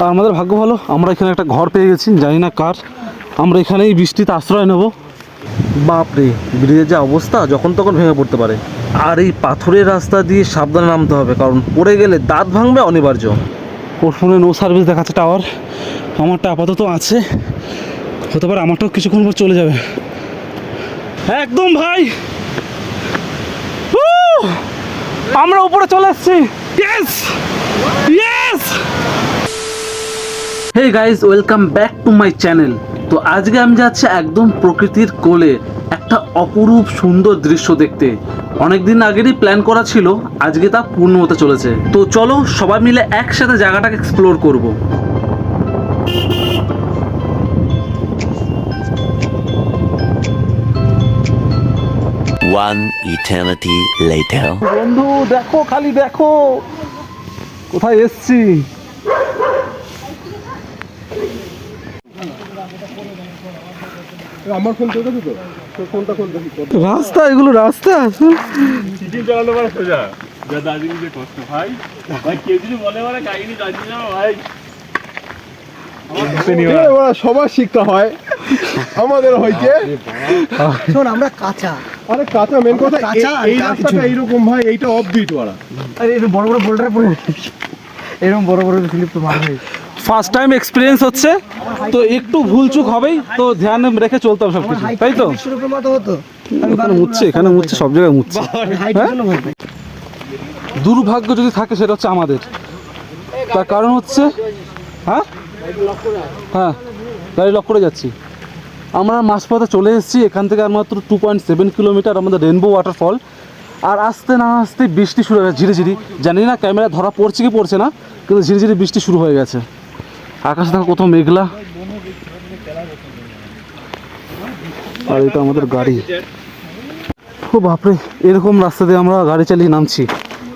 আর আমাদের ভাগ্য ভালো আমরা এখানে একটা ঘর পেয়ে গেছি জানি না কার। আমরা এখানেই বৃষ্টিতে আশ্রয় নেব। বাপরে ব্রিজের যে অবস্থা যখন তখন ভেঙে পড়তে পারে। আর এই পাথরের রাস্তা দিয়ে সাবধানে নামতে হবে কারণ পড়ে গেলে দাঁত ভাঙবে অনিবার্য। ওর ফোনে নো সার্ভিস দেখাচ্ছে টাওয়ার আমারটা আপাতত আছে। হতে পারে আমারটাও কিছুক্ষণ পর চলে যাবে। একদম ভাই! আমরা উপরে চলে এসেছি। Yes yes hey guys welcome back to my channel তো আজকে আমি যাচ্ছি একদম প্রকৃতির কোলে একটা অপরূপ সুন্দর দৃশ্য দেখতে। অনেকদিন আগেরই প্ল্যান করা ছিল আজকে তা পূর্ণ হতে চলেছে। তো চলো সবাই মিলে একসাথে জায়গাটাকে এক্সপ্লোর করব। One eternity later. বন্ধু দেখো খালি দেখো। কোথায় এসছি? আমার ফোন কাছে তো ফোনটা দেখি রাস্তা এগুলো রাস্তা চালানো সোজা। যা দার্জিলিং যে কষ্ট ভাই। ভাই কেউ যদি বলে মানে কাহিনী দার্জিলিং ভাই। সবার শিক্ষা হয়। আমাদের হয়েছে শোন আমরা কাঁচা। আরে কাঁচা মেন কথা কাঁচা এই রাস্তাটা না। এইরকম ভাই এইটা অফ বিট ওরা। আরে এরকম বড় বড় বোল্ডার পড়ে এরকম বড় বড় স্লিপ তো মারবে। ফার্স্ট টাইম এক্সপিরিয়েন্স হচ্ছে। তো একটু ভুলচুক হবেই তো ধ্যান রেখে চলতে হবে সব কিছু তাই তো? এখানে মুচ্ছে এখানে মুচ্ছে সব জায়গায় মুচ্ছে। হ্যাঁ? দুর্ভাগ্য যদি থাকে সেটা হচ্ছে আমাদের। তার কারণ হচ্ছে হ্যাঁ? হ্যাঁ গাড়ি লক করে যাচ্ছি। আমরা মাঝপথে চলে এসেছি এখান থেকে আর মাত্র টু পয়েন্ট সেভেন কিলোমিটার আমাদের রেনবো ওয়াটারফল আর আসতে না আসতে বৃষ্টি শুরু হয়ে গেছে ঝিরিঝিরি। জানি না ক্যামেরা ধরা পড়ছে কি পড়ছে না কিন্তু ঝিরিঝিরি বৃষ্টি শুরু হয়ে গেছে। আকাশ দেখো কত মেঘলা। আর এটা আমাদের গাড়ি। ও বাপরে, এরকম রাস্তা দিয়ে আমরা গাড়ি চালিয়ে নামছি।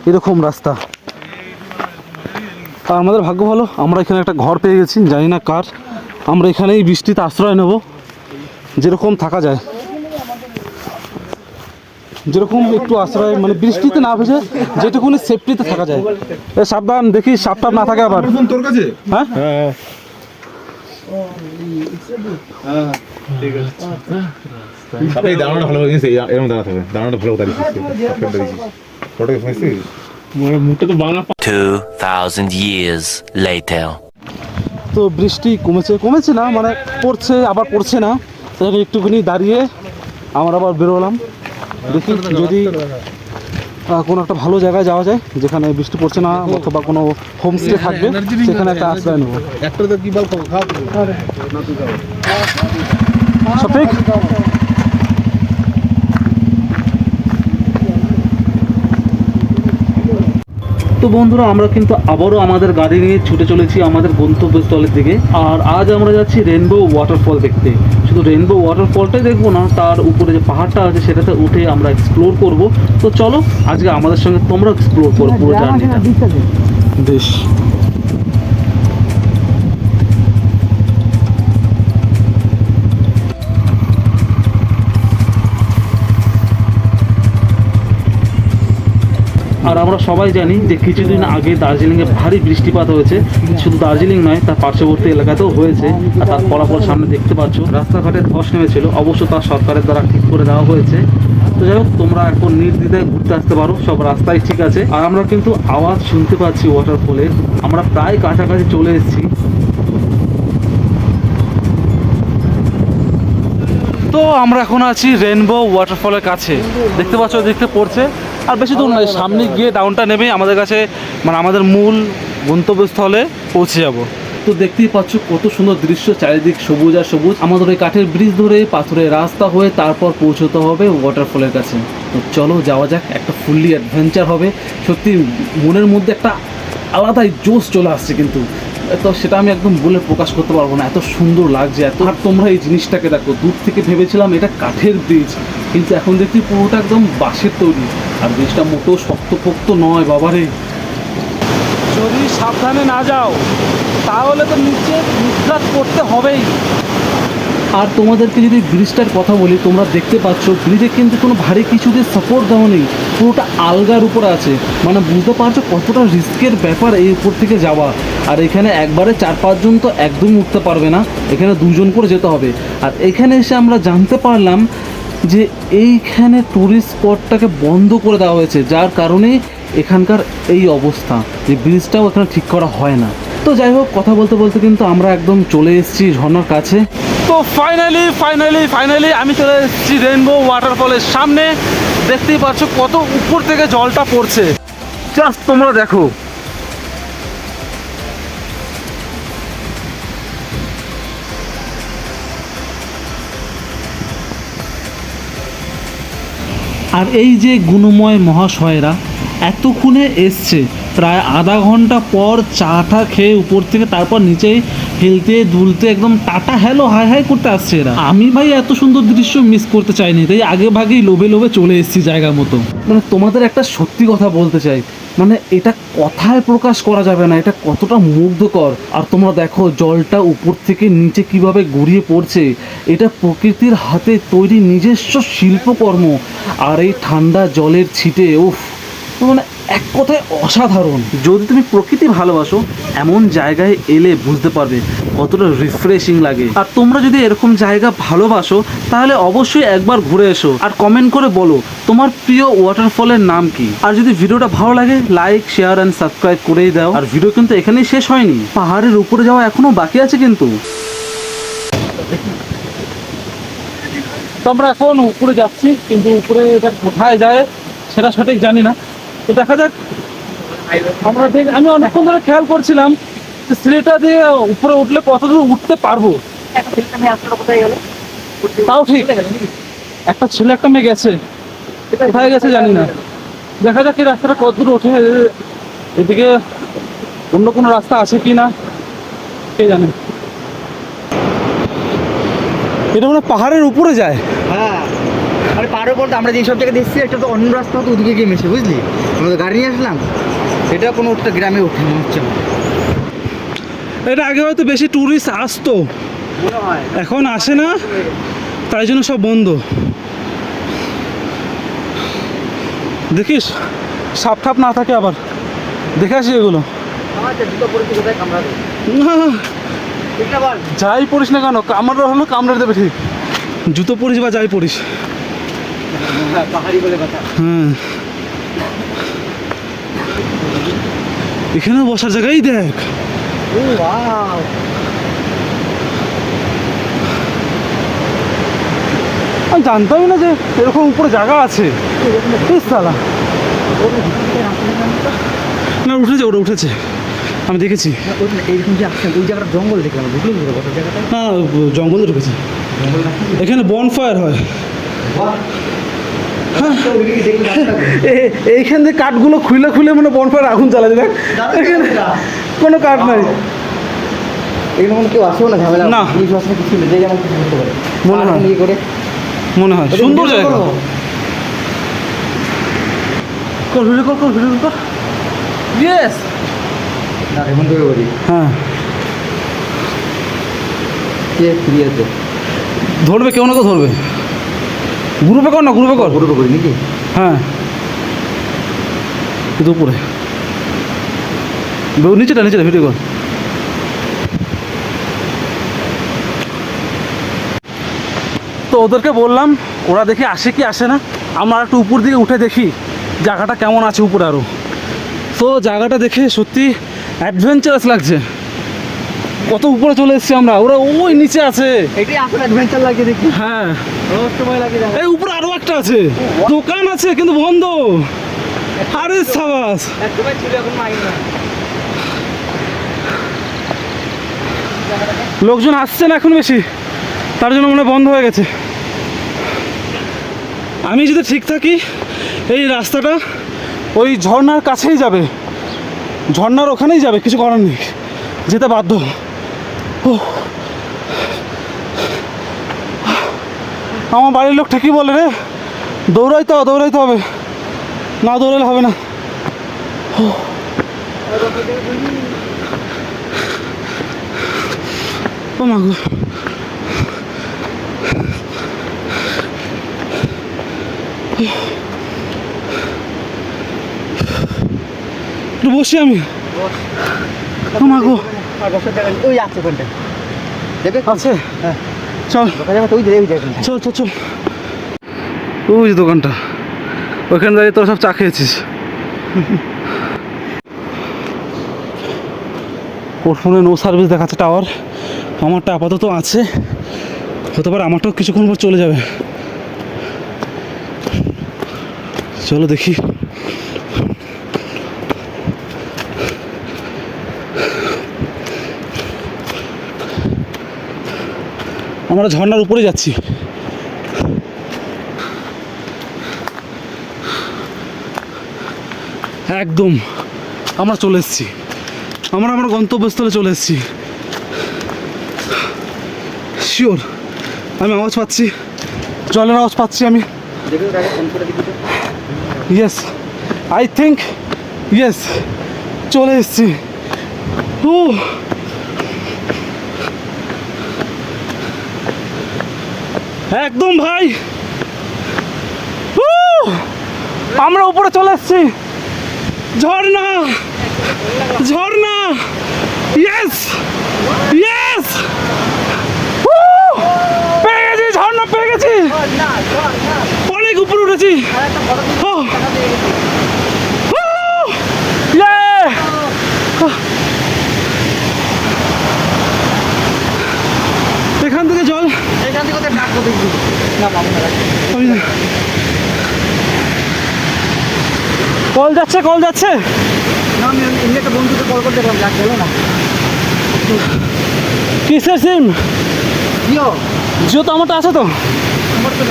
এরকম রাস্তা। আর আমাদের ভাগ্য ভালো, আমরা এখানে একটা ঘর পেয়ে গেছি, জানি না কার। আমরা এখানেই বৃষ্টিতে আশ্রয় নেব। যেরকম থাকা যায়। যেরকম একটু আশ্রয় মানে বৃষ্টিতে না ভেজে যেটুকুনি সেফটিতে থাকা যায়। এ সাবধান দেখি সাপ টাপ না থাকে আবার। ফোন তোর কাছে। হ্যাঁ? হ্যাঁ। ভালো এরকম দাঁড়ানোটা ভালো ফটোকে শুনেছিস? মুখটা তো বাংলা 2000 years later. তো বৃষ্টি কমেছে কমেছে না মানে পড়ছে আবার পড়ছে না। তাহলে একটুখানি দাঁড়িয়ে আমরা আবার বেরোলাম। দেখি যদি কোনো একটা ভালো জায়গায় যাওয়া যায় যেখানে বৃষ্টি পড়ছে না অথবা কোনো হোমস্টে থাকবে সেখানে একটা আশ্রয় নেব। তো কি বল খাওয়া সঠিক তো বন্ধুরা আমরা কিন্তু আবারও আমাদের গাড়ি নিয়ে ছুটে চলেছি আমাদের গন্তব্যস্থলের দিকে আর আজ আমরা যাচ্ছি রেনবো ওয়াটারফল দেখতে। রেনবো ওয়াটারফলটাই দেখব না তার উপরে যে পাহাড়টা আছে সেটাতে উঠে আমরা এক্সপ্লোর করব। তো চলো আজকে আমাদের সঙ্গে তোমরা এক্সপ্লোর করো পুরো জার্নিটা বেশ। আর আমরা সবাই জানি যে কিছুদিন আগে দার্জিলিংয়ে ভারী বৃষ্টিপাত হয়েছে। শুধু দার্জিলিং নয়, তার পার্শ্ববর্তী এলাকাতেও হয়েছে। আর তার ফলাফল সামনে দেখতে পাচ্ছ। রাস্তাঘাটে ধস নেমেছিল। অবশ্য তা সরকারের দ্বারা ঠিক করে দেওয়া হয়েছে। তো যাই হোক, তোমরা এখন নির্দ্বিধায় ঘুরতে আসতে পারো। সব রাস্তায় ঠিক আছে। আর আমরা কিন্তু আওয়াজ শুনতে পাচ্ছি ওয়াটারফলের আমরা প্রায় কাছাকাছি চলে এসেছি। তো আমরা এখন আছি রেনবো ওয়াটারফলের কাছে। দেখতে পাচ্ছ দেখতে পড়ছে। আর বেশি দূর নয়, সামনে গিয়ে ডাউনটা নেমে আমাদের কাছে মানে আমাদের মূল গন্তব্যস্থলে পৌঁছে যাব। তো দেখতেই পাচ্ছ কত সুন্দর দৃশ্য, চারিদিক সবুজ আর সবুজ। আমাদের ওই কাঠের ব্রিজ ধরে, পাথরের রাস্তা হয়ে তারপর পৌঁছতে হবে ওয়াটারফলের কাছে। তো চলো যাওয়া যাক, একটা ফুললি অ্যাডভেঞ্চার হবে। সত্যি মনের মধ্যে একটা আলাদাই জোশ চলে আসছে কিন্তু। তো সেটা আমি একদম বলে প্রকাশ করতে পারব না। এত সুন্দর লাগছে, এত আর তোমরা এই জিনিসটাকে দেখো, দূর থেকে ভেবেছিলাম এটা কাঠের ব্রিজ। কিন্তু এখন দেখছি পুরোটা একদম বাঁশের তৈরি। আর ব্রিজটা মোটেও শক্তপোক্ত নয় বাবারে। যদি সাবধানে না যাও তাহলে তো নিচে নিঃশ্বাস করতে হবেই। আর তোমাদেরকে যদি ব্রিজটার কথা বলি তোমরা দেখতে পাচ্ছ ব্রিজে কিন্তু কোনো ভারী কিছুতে সাপোর্ট দেওয়া নেই। পুরোটা আলগার উপর আছে। মানে বুঝতে পারছ কতটা রিস্কের ব্যাপার এই উপর থেকে যাওয়া। আর এখানে একবারে চার পাঁচজন তো একদম উঠতে পারবে না। এখানে দুজন করে যেতে হবে। আর এখানে এসে আমরা জানতে পারলাম যে এইখানে ট্যুরিস্ট স্পটটাকে বন্ধ করে দেওয়া হয়েছে, যার কারণে এখানকার এই অবস্থা, যে ব্রিজটাও এখানে ঠিক করা হয় না। তো যাই হোক, কথা বলতে বলতে কিন্তু আমরা একদম চলে এসেছি ঝর্ণার কাছে। তো ফাইনালি ফাইনালি ফাইনালি আমি চলে এসেছি রেনবো ওয়াটারফলের সামনে। দেখতেই পাচ্ছ কত উপর থেকে জলটা পড়ছে। জাস্ট তোমরা দেখো। আর এই যে গুণময় মহাশয়রা এতক্ষণে এসছে, প্রায় আধা ঘণ্টা পর চাটা খেয়ে উপর থেকে তারপর নিচে হেলতে দুলতে একদম টাটা, হ্যালো, হাই হাই করতে আসছে এরা। আমি ভাই এত সুন্দর দৃশ্য মিস করতে চাইনি, তাই আগে ভাগেই লোভে লোভে চলে এসেছি জায়গা মতো। মানে তোমাদের একটা সত্যি কথা বলতে চাই মানে এটা কথায় প্রকাশ করা যাবে না, এটা কতটা মুগ্ধকর। আর তোমরা দেখো, জলটা উপর থেকে নিচে কীভাবে গড়িয়ে পড়ছে। এটা প্রকৃতির হাতে তৈরি নিজস্ব শিল্পকর্ম। আর এই ঠান্ডা জলের ছিটে, উফ মানে এক কথায় অসাধারণ। যদি তুমি প্রকৃতি ভালোবাসো এমন জায়গায় এলে বুঝতে পারবে কতটা রিফ্রেশিং লাগে। আর তোমরা যদি এরকম জায়গা ভালোবাসো তাহলে অবশ্যই একবার ঘুরে এসো আর কমেন্ট করে বলো তোমার প্রিয় ওয়াটারফলের নাম কি? আর যদি ভিডিওটা ভালো লাগে লাইক শেয়ার অ্যান্ড সাবস্ক্রাইব করেই দাও। আর ভিডিও কিন্তু এখানেই শেষ হয়নি। পাহাড়ের উপরে যাওয়া এখনও বাকি আছে কিন্তু। তো আমরা এখন উপরে যাচ্ছি কিন্তু উপরে এটা কোথায় যায় সেটা সঠিক জানি না। তো দেখা যাক। আমরা ঠিক আমি অনেকক্ষণ ধরে খেয়াল করছিলাম যে সিঁড়িটা দিয়ে উপরে উঠলে কতদূর উঠতে পারব। তাও ঠিক। একটা ছেলে একটা মেয়ে গেছে। কোথায় গেছে জানি না। দেখা যাক এই রাস্তাটা কতদূর ওঠে। এদিকে অন্য কোনো রাস্তা আছে কি না কে জানে। এটা মানে পাহাড়ের উপরে যায়। হ্যাঁ। আরে পারো বলতে আমরা যেসব জায়গায় দেখছি একটা তো অন্য রাস্তা তো ওদিকে গিয়ে মেশে বুঝলি? আমরা তো গাড়ি নিয়ে আসলাম এটা কোনো একটা গ্রামে ওঠে মনে হচ্ছে। এটা আগে হয়তো বেশি ট্যুরিস্ট আসতো। এখন আসে না তাই জন্য সব বন্ধ। দেখিস সাপ ঠাপ না থাকে আবার। দেখে আসি এগুলো। যাই পড়িস না কেন কামড় হলো কামড়ে দেবে ঠিক। জুতো পরিস বা যাই পরিস হ্যাঁ। এখানে বসার জায়গাই দেখ। আমি জানতামই না যে এরকম উপরে জায়গা আছে। সালা না উঠেছে ওটা উঠেছে। আমি দেখেছি। এইরকম যে আসছেন ওই জায়গাটা জঙ্গল দেখলাম জায়গাটা? না জঙ্গলে ঢুকেছে। এখানে বন ফায়ার হয় এইখান থেকে কাঠগুলো খুলে খুলে মানে বন ফায়ার আগুন জ্বালাচ্ছে দেখ এখানে কোনো কাঠ নাই। কেউ আসেও না ঝামেলা? না। পুলিশ আসলে কিছু নেই যেমন কিছু করতে পারে। মনে হয়। ইয়ে করে? মনে হয়। সুন্দর জায়গা। করো। কর ভিডিও কর কর ভিডিও কর। ইয়েস না এমন করে করি হ্যাঁ। কে ফ্রি আছে? ধরবে কেউ না কেউ ধরবে। গ্রুপে কর না গ্রুপে কর। গ্রুপে করি নাকি? হ্যাঁ। বে- নিচেটা নিচেটা ভিডিও কর। তো ওদেরকে বললাম ওরা দেখি আসে কি আসে না আমরা একটু উপর দিকে উঠে দেখি জায়গাটা কেমন আছে উপরে আরও তো জায়গাটা দেখে সত্যি অ্যাডভেঞ্চারাস লাগছে। কত উপরে চলে এসেছি আমরা? ওরা ওই নিচে আছে। এটাই আসলে অ্যাডভেঞ্চার লাগে দেখি। হ্যাঁ। রহস্যময় লাগে এই উপরে আরও একটা আছে। দোকান আছে কিন্তু বন্ধ। আরে সাবাস। লোকজন আসছে না এখন বেশি। তার জন্য মনে বন্ধ হয়ে গেছে। আমি যদি ঠিক থাকি এই রাস্তাটা ওই ঝর্নার কাছেই যাবে। ঝর্নার ওখানেই যাবে কিছু করার নেই। যেতে বাধ্য। আমার বাড়ির লোক ঠিকই বলে রে? দৌড়াইতে হবে দৌড়াইতে হবে। না দৌড়ালে হবে না। ও মা গো। একটু বসি আমি। ও মা ওই আছে হ্যাঁ। চল। ওই চল চল চল। ওই যে দোকানটা। ওখানে দাঁড়িয়ে তোরা সব চা খেয়েছিস। ওর ফোনে নো সার্ভিস দেখাচ্ছে টাওয়ার আমারটা আপাতত আছে। হতে পারে আমারটাও কিছুক্ষণ পর চলে যাবে। চলো দেখি। আমরা ঝর্নার উপরে যাচ্ছি। একদম। আমরা চলে এসেছি। আমরা আমার গন্তব্যস্থলে চলে এসেছি। শিওর আমি আওয়াজ পাচ্ছি। জলের আওয়াজ পাচ্ছি আমি। ইয়েস আই থিঙ্ক ইয়েস চলে এসেছি। ও একদম ভাই! আমরা উপরে চলে এসেছি। ঝর্ণা। ঝর্ণা। ইয়েস ইয়েস পেয়ে গেছি, ঝর্ণা পেয়ে গেছি। অনেক উপরে উঠেছি! এখান থেকে জল এখান থেকে ওদের না। কল যাচ্ছে কল যাচ্ছে। না আমি এমনি একটা বন্ধুকে কল করে দেখলাম যাক গেল না। কিসের সিম জিও। জিও তো আমারটা আছে তো। আমার তো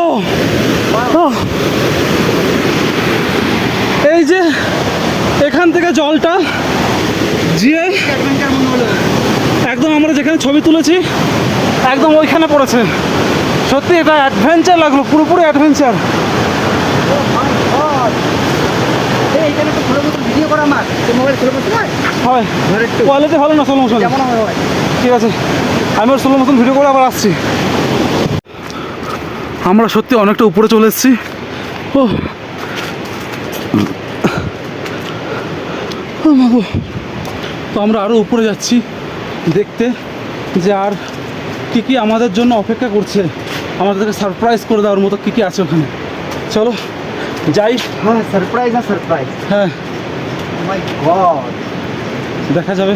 ও। এই যে এখান থেকে জলটা অ্যাডভেঞ্চার একদম আমরা যেখানে ছবি তুলেছি, একদম ওইখানে পড়েছে। সত্যি এটা অ্যাডভেঞ্চার লাগল, পুরোপুরি অ্যাডভেঞ্চার হয়। ভালো না ঠিক আছে। ভিডিও করে আবার আসছি। আমরা সত্যি অনেকটা উপরে চলে এসেছি। ও ও মা গো। তো আমরা আরও উপরে যাচ্ছি দেখতে যে আর কী কী আমাদের জন্য অপেক্ষা করছে। আমাদেরকে সারপ্রাইজ করে দেওয়ার মতো কী কী আছে ওখানে। চলো যাই। হ্যাঁ সারপ্রাইজ না সারপ্রাইজ হ্যাঁ। মাই দেখা যাবে।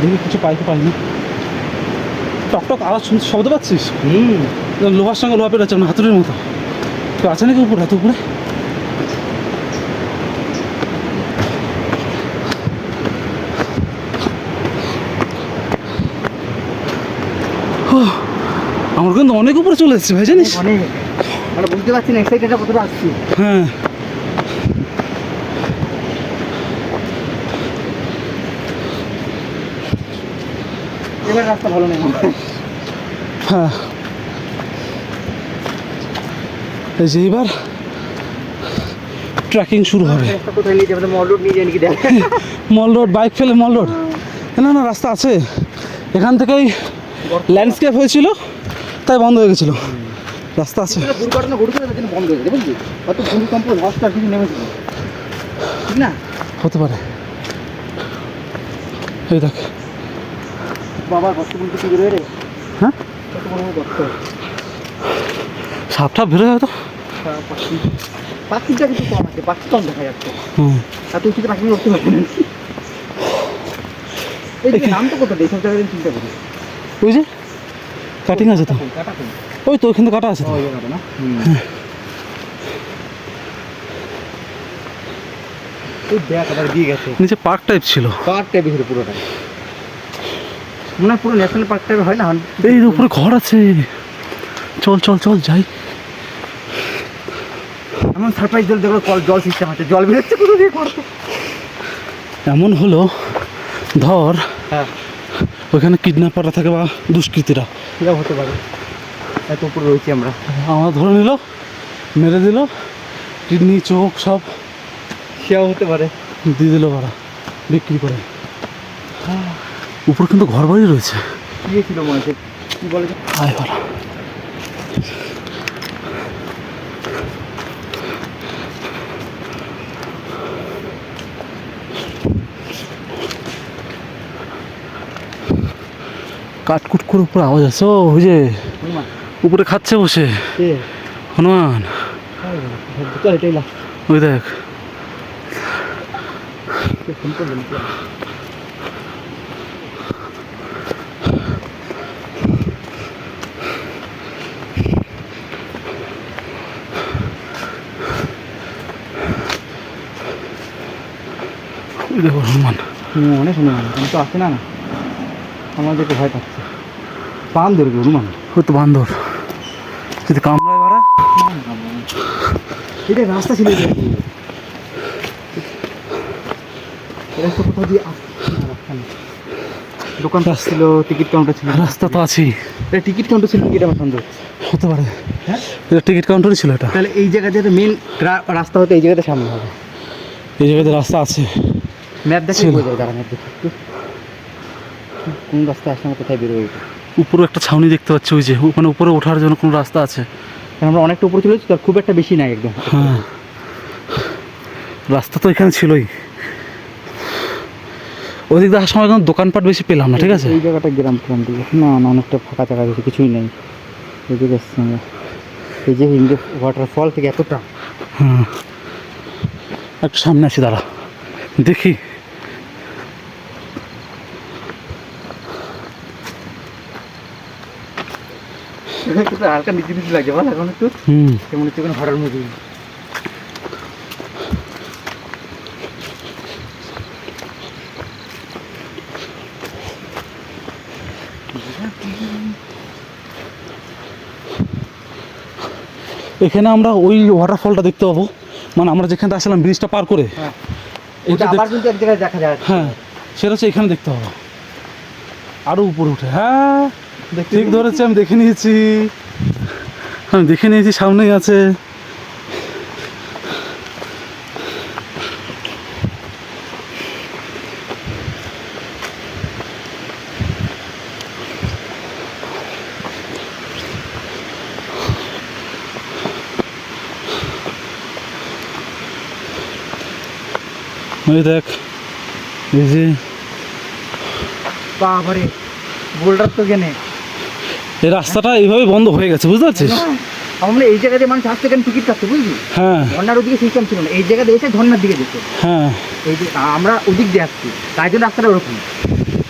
দেখি কিছু পাই কি পাই না টক টক আওয়াজ শুনতে শব্দ পাচ্ছিস? হুম। লোহার সঙ্গে লোহা পেটাচ্ছে না হাতুড়ির মতো। তো আছে নাকি উপরে? এত উপরে ও, আমরা কিন্তু অনেক উপরে চলে এসেছি ভাই জানিস? অনেক আমরা বুঝতে পারছি না এক্সাইটেডটা কতটা আসছি। হ্যাঁ। এবার রাস্তা ভালো নেই। হ্যাঁ। এই যে এবার শুরু হবে। কোথায় নিয়ে যাবে? মল রোড নিয়ে দেখ। মল রোড বাইক ফেলে মল রোড। না না রাস্তা আছে। এখান থেকেই ল্যান্ডস্কেপ হয়েছিল। তাই বন্ধ হয়ে গেছিল। রাস্তা আছে। দুর্ঘটনা ঘটেছিল জন্য বন্ধ হয়ে গেছে বুঝলি? কত ভূমিকম্প টস কিছু নেমেছিল। ঠিক না? হতে পারে। এই দেখ। বাবা কষ্ট বলতে কি বেরোয় রে? হ্যাঁ? কত বড় কষ্ট সাপ টাপ বেরোয় হয়তো। পাখি। পাখিটা কিন্তু কম আছে পাখি কম দেখা যাচ্ছে। হুম। তুই কিন্তু পাখি উঠতে পারবি না। এই নাম তো কত? এইসব জায়গায় চিন্তা করি। যে? কাটিং আছে তো? ওই তো ওইখানে কাটা আছে নিচে পার্ক টাইপ ছিল। পার্ক টাইপের ছিল পুরোটা মনে পুরো ন্যাশনাল পার্ক টাইপের হয় না? এই উপরে ঘর আছে। চল চল চল যাই। এমন সারপ্রাইজ জল দেখো কল জল সিস্টেম আছে জল বেরোচ্ছে কোথা দিয়ে করতে এমন হলো ধর হ্যাঁ। ওইখানে কিডন্যাপাররা থাকে বা দুষ্কৃতীরা। সেটাও হতে পারে। এত উপরে রয়েছি আমরা। আমরা ধরে নিল মেরে দিল কিডনি চোখ সব সেও হতে পারে। দিয়ে দিল ওরা বিক্রি করে। উপর কিন্তু ঘর বাড়ি রয়েছে। কি ছিল মনে হচ্ছে? কি বলে? আয় ওরা কাটকুট করে উপরে আওয়াজ আছে ও ওই যে হনুমান উপরে খাচ্ছে বসে কে হনুমান চল এটাই লাস্ট ওই দেখ ফোন করবেন ওই দেখো হনুমান হুম অনেক হনুমান আমি তো আসে না না আমাদেরকে ভয় পাচ্ছে। পান ধরবে হনুমান। তো বান্দর। যদি কামড়ায় বাড়া এটা রাস্তা ছিল কি? কোথাও দিয়ে। দোকানটা ছিল টিকিট কাউন্টার ছিল। রাস্তা তো আছেই। এটা টিকিট কাউন্টার ছিল কি এটা আমার সন্দেহ হতে পারে। হ্যাঁ? এটা টিকিট কাউন্টারই ছিল এটা। তাহলে এই জায়গা যেতে মেন রাস্তা হতে এই জায়গাতে সামনে হবে। এই জায়গাতে রাস্তা আছে। ম্যাপ দেখে। বোঝা যায় দাঁড়া ম্যাপ দেখে। কোন রাস্তা আসলে কোথায় বেরোবো? উপরে একটা ছাউনি দেখতে পাচ্ছি ওই যে ওখানে উপরে ওঠার জন্য কোনো রাস্তা আছে। আমরা অনেকটা উপরে চলেছি তো আর খুব একটা বেশি নাই একদম। হ্যাঁ। রাস্তা তো এখানে ছিলই। ওদিক দেখার সময় কোনো দোকানপাট বেশি পেলাম না ঠিক আছে? এই জায়গাটা গ্রাম গ্রাম দিকে না না অনেকটা ফাঁকা জায়গা বেশি কিছুই নেই। এদিকে আমরা। এই যে ইন্ডিয়া ওয়াটারফল থেকে এতটা। হ্যাঁ। একটু সামনে আছি দাঁড়া। দেখি। কিন্তু হালকা নিচে নিচে লাগছে বল এখন একটু। কেমন হচ্ছে কোনো হরার মুভি এখানে আমরা ওই ওয়াটারফলটা দেখতে পাবো। মানে আমরা যেখানে আসলাম ব্রিজটা পার করে হ্যাঁ। এটা আবার কিন্তু এক জায়গায় দেখা যায়। হ্যাঁ সেটা হচ্ছে এখানে দেখতে হবে। আরও উপরে উঠে। হ্যাঁ ঠিক ধরেছে আমি দেখে নিয়েছি। আমি দেখে নিয়েছি সামনেই আছে। ওই দেখ এই যে বাবারে বোল্ডার তো কেনে। এই রাস্তাটা এইভাবে বন্ধ হয়ে গেছে বুঝতে পারছিস? আমরা এই জায়গাতে মানুষ আসতে কেন টিকিট কাটতে বুঝলি? হ্যাঁ। ঝর্নার ওদিকে সিস্টেম ছিল না এই জায়গাতে এসে ঝর্নার দিকে যেত। হ্যাঁ। এই যে আমরা ওদিক দিয়ে আসছি তাই জন্য রাস্তাটা ওরকম।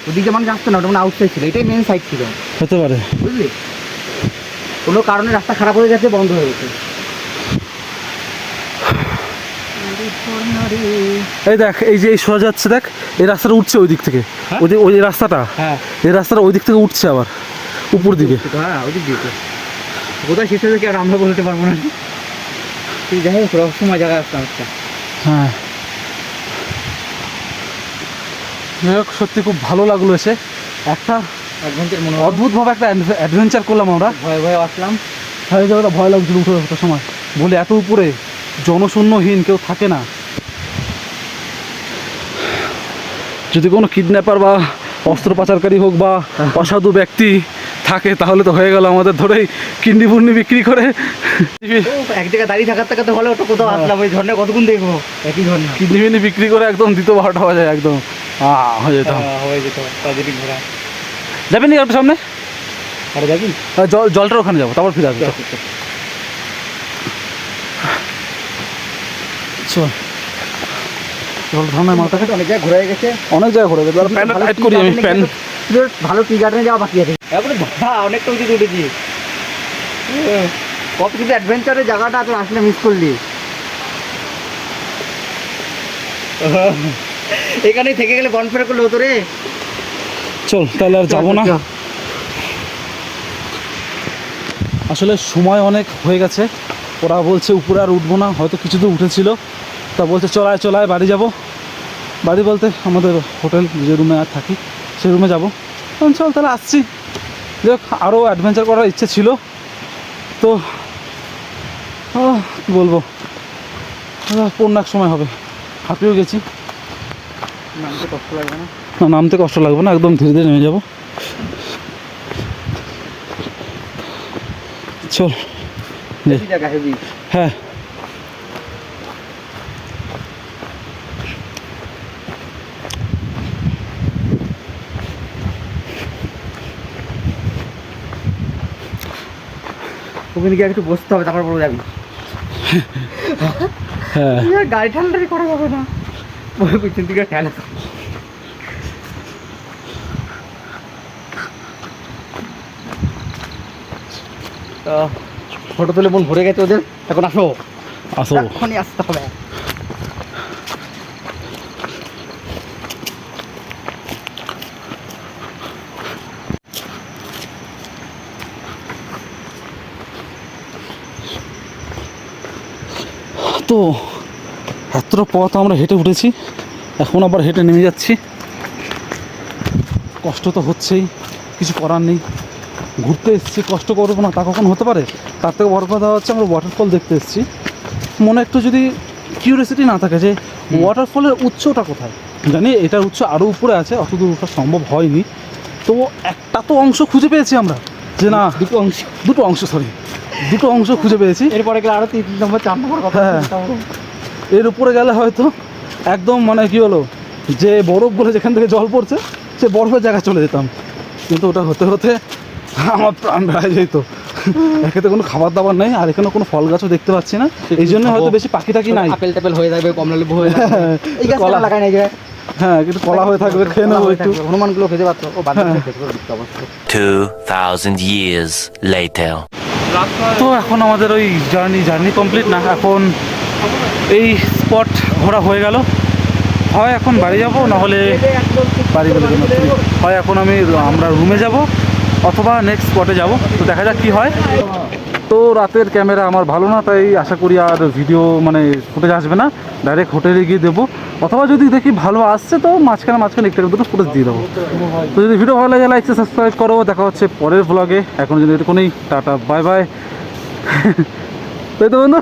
ওদিকে মানুষ আসতো না ওটা মানে আউটসাইড ছিল এটাই মেন সাইড ছিল। হতে পারে। বুঝলি? কোনো কারণে রাস্তা খারাপ হয়ে গেছে বন্ধ হয়ে গেছে। এই দেখ এই যে এই সোজা যাচ্ছে দেখ এই রাস্তাটা উঠছে ওই দিক থেকে ওই দিক- ওই রাস্তাটা। হ্যাঁ। এই রাস্তাটা ওই দিক থেকে উঠছে আবার উপর দিকে। হ্যাঁ ওদিক দিয়ে তো। কোথায় শেষ হয়ে কি আর আমরা বলতে পারব না? তুই যাই হোক রহস্যময় জায়গায় আসতাম একটা। হ্যাঁ। যাই সত্যি খুব ভালো লাগল এসে। একটা মনে হয় অদ্ভুতভাবে একটা অ্যাডভেঞ্চার করলাম আমরা। ভয়ে ভয়ে আসলাম। ভয় লাগছিল উঠে সময়। বলে এত উপরে। জনশূন্যহীন কেউ থাকে না। যদি কোনো কিডন্যাপার বা অস্ত্র পাচারকারী হোক বা অসাধু ব্যক্তি থাকে তাহলে তো হয়ে গেল আমাদের ধরেই কিডনি ফুন্নি বিক্রি করে। এক জায়গায় দাঁড়িয়ে থাকার থেকে তো ভালো ওটা কোথাও আসলাম ওই ঝর্ণা কতক্ষণ দেখব? একই ঝর্ণা। কিডনি ফিডনি বিক্রি করে একদম দ্বিতীয় বারোটা বাজে একদম। হয়ে যেতাম হ্যাঁ, হয়ে যেত ঘোরা যাবেন নি একটু সামনে? আরে যাবি? জল জলটার ওখানে যাব তারপর ফিরে আসব মাথা অনেক জায়গায় ঘোরা গেছে। অনেক জায়গায় ঘুরে গেছে। টাইট করি আমি ভালো টি গার্ডেনে যাওয়া বাকি আছে। বাবা অনেকটা উঠেছি। কত কিছু অ্যাডভেঞ্চারের জায়গাটা তুই আসলে মিস করলি। এখানেই থেকে গেলে বনফেয়ার করলে হতো রে। চল তাহলে আর যাব না। আসলে সময় অনেক হয়ে গেছে। ওরা বলছে উপরে আর উঠবো না। হয়তো কিছু দূর উঠেছিল। তা বলছে চলায় চলায় বাড়ি যাব। বাড়ি বলতে আমাদের হোটেল যে রুমে আর থাকি সে রুমে যাব। চল তাহলে আসছি। দেখ আরও অ্যাডভেঞ্চার করার ইচ্ছে ছিল। তো কি বলব? পূর্ণাক সময় হবে। হাঁপিয়েও গেছি। নামতে কষ্ট লাগবে না? না নামতে কষ্ট লাগবে না একদম ধীরে ধীরে নেমে যাব। চল। হ্যাঁ। ওখানে গিয়ে একটু বসতে হবে তারপর পড়ে যাবি। হ্যাঁ। গাড়ি ঠান্ডারি করা যাবে না। ওই পিছন দিকে ঠেলা। তো ফটো তুলে মন ভরে গেছে ওদের। এখন আসো। আসো। এখনই আসতে হবে। তো এতটা পথ আমরা হেঁটে উঠেছি এখন আবার হেঁটে নেমে যাচ্ছি। কষ্ট তো হচ্ছেই কিছু করার নেই। ঘুরতে এসেছি কষ্ট করব না তা কখন হতে পারে? তার থেকে বড় কথা হচ্ছে আমরা ওয়াটারফল দেখতে এসেছি। মনে একটু যদি কিউরিয়াসিটি না থাকে যে ওয়াটারফলের উৎসটা কোথায়? জানি এটার উৎস আরও উপরে আছে অত দূর ওঠা সম্ভব হয়নি। তো একটা তো অংশ খুঁজে পেয়েছি আমরা যে না দুটো অংশ। দুটো অংশ সরি দুটো অংশ খুঁজে পেয়েছি। এরপরে গেলে আরও তিন নম্বর চার নম্বর কথা হ্যাঁ। এর উপরে গেলে হয়তো একদম মানে কি হলো যে বরফগুলো যেখান থেকে জল পড়ছে সে বরফের জায়গায় চলে যেতাম। কিন্তু ওটা হতে হতে আমার প্রাণ বেড়ে যেত। একেতে কোনো খাবার দাবার নেই আর এখানে কোনো ফল গাছও দেখতে পাচ্ছি না। এই জন্য হয়তো বেশি পাখি টাকি নাই। আপেল টাপেল হয়ে যাবে কমলা লেবু হয়ে যাবে। এই গাছ কলা। লাগাই নাই হ্যাঁ কিন্তু কলা হয়ে থাকবে খেয়ে নেব একটু। হনুমানগুলো খেতে পারতো। ও বাদ হ্যাঁ। 2,000 years later. তো এখন আমাদের ওই জার্নি জার্নি কমপ্লিট না এখন এই স্পট ঘোরা হয়ে গেল। হয় এখন বাড়ি যাব না হলে বাড়ি বলে হয় এখন আমি আমরা রুমে যাব। অথবা নেক্সট স্পটে যাব। তো দেখা যাক কি হয়। তো রাতের ক্যামেরা আমার ভালো না, তাই আশা করি আর ভিডিও মানে ফুটেজ আসবে না। ডাইরেক্ট হোটেলে গিয়ে দেবো। অথবা যদি দেখি ভালো আসছে, তো মাঝখানে মাঝখানে একটা দুটো ফুটেজ দিয়ে দেবো। তো যদি ভিডিও ভালো লাগে লাইক সাবস্ক্রাইব করো। দেখা হচ্ছে পরের ব্লগে এখন যদি এটুকুনি। টাটা বাই বাই তাই তো বন্ধু?